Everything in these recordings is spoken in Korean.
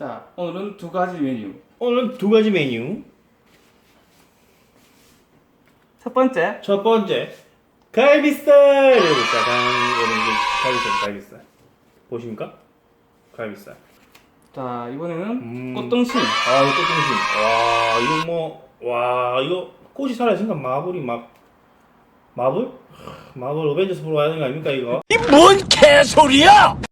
자, 오늘은 두 가지 메뉴. 오늘 두 가지 메뉴. 첫 번째, 첫 번째 갈비살. 여기 짜잔. 오늘 이제 갈비살, 갈비살. 보십니까? 갈비살. 자 이번에는 음. 꽃등심. 아, 이거 꽃등심. 와, 이거 뭐, 와, 이거 꽃이 살아있으니까 마블이 막, 마블? 하, 마블 어벤져스 보러 가야 되는 거 아닙니까, 이거? 뭔 개소리야!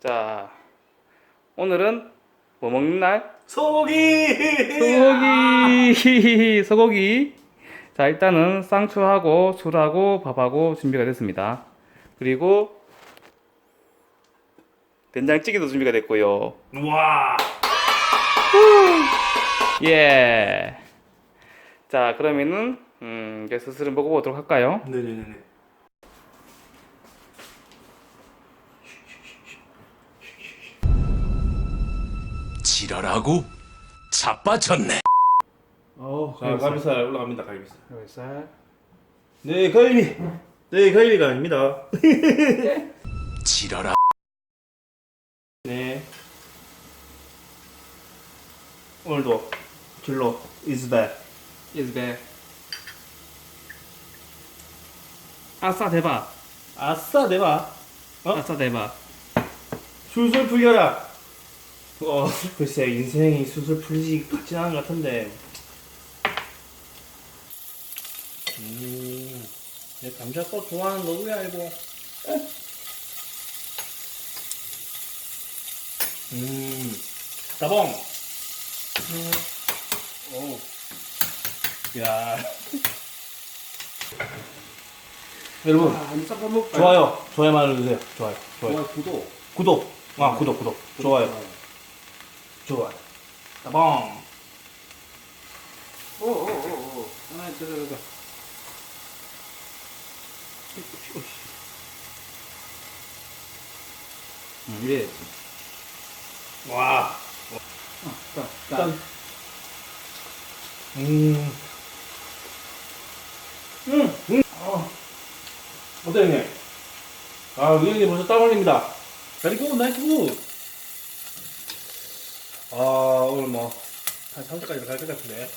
자, 오늘은 뭐 먹는 날? 소고기! 소고기! 소고기! 자, 일단은 쌍추하고 술하고 밥하고 준비가 됐습니다. 그리고 된장찌개도 준비가 됐고요. 와! 예. 자, 그러면은 음, 이제 스스로 먹어보도록 할까요? 네네네 지랄하고 자빠졌네. 어, 자, 갈비살 올라갑니다, 갈비살. 갈비살. 네, 갈비. 네, 갈비가 아닙니다. 지랄하. 네. 오늘도 back. is back. 아싸 대박. 아싸, 내봐. 어? 아싸 대박. 술술 풀려라. 어, 글쎄 인생이 술술 풀리지 같진 않은 것 같은데. 음, 내 감자꽃 좋아하는 거왜 알고? 음, 따봉. 음, 오, 야. 여러분 아, 먹 좋아요, 좋아요만 눌러주세요. 좋아요, 좋아요. 좋아요, 구독. 구독, 아 구독, 구독, 좋아요, 좋아요. 따봉. 오, 오, 오, 오. 아, 저, 저, 저. 음, 이래. 와. 자, 짠. 음. 음. 음. 어. 어때요, 형님? 아, 우리 형님 벌써 땀 흘립니다. 나이스 굿. 아, 오늘 뭐, 한 3차까지 갈것 같은데.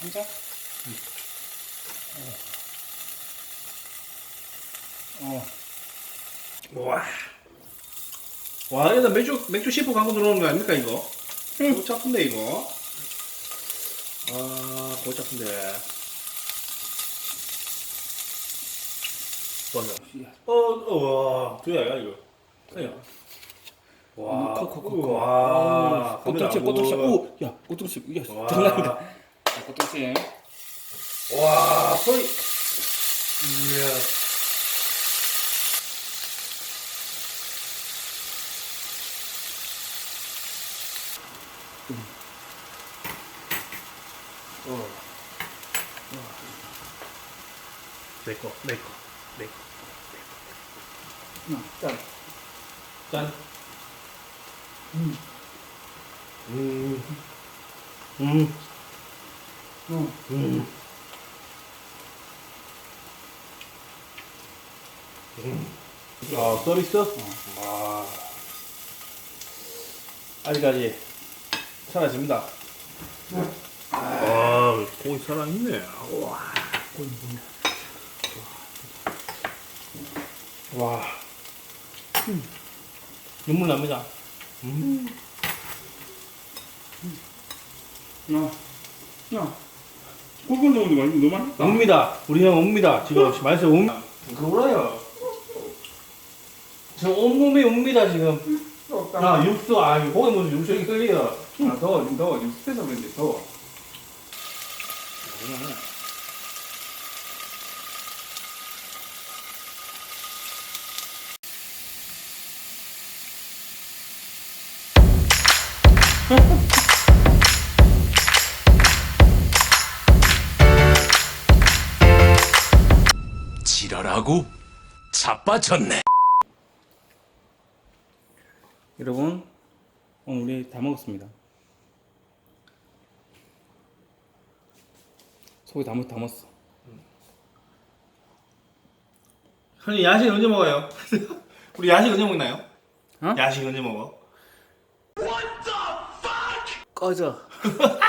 한자? 어. 와. 와, 일단 맥주, 맥주 10호 광고 들어오는 거 아닙니까, 이거? 골치 아픈데, 이거. 아, 골치 아픈데. 맞아. 어, 어, 와, 두야야, 이거. 아니야. 와, 코코코코. 와, 꽃등심, 꽃등심. 오, 야, 꽃등심. 야, 와. 장난이다. 야, 꽃등심. 와, 소리. 이야. 어. 내 거, 내 거, 내 거. 응, 짠. 짠. 음. 음. 음. 응. 음. 아, 서비스? 아. 아직까지 살아집니다. 아, 고기 살아있네. 와. 와. 음. 눈물 납니다. 음. 야, 야. 꿀꿀 넣는데 많이 너무 많다. 옵니다. 우리 형 옵니다. 지금 맛있어 옵. 그거라요. 저 온몸이 옵니다 지금. 아 육수 아 이거 고기 무슨 육수 이렇게 끌려. 아 더워 좀 더워 지금 습해서 그런지 더워 지랄하고 자빠졌네. 여러분 오늘 우리 다 먹었습니다 소고기 다, 먹, 다 먹었어 형님 야식 언제 먹어요? 우리 야식 언제 먹나요? 어? 야식 언제 먹어? 꺼져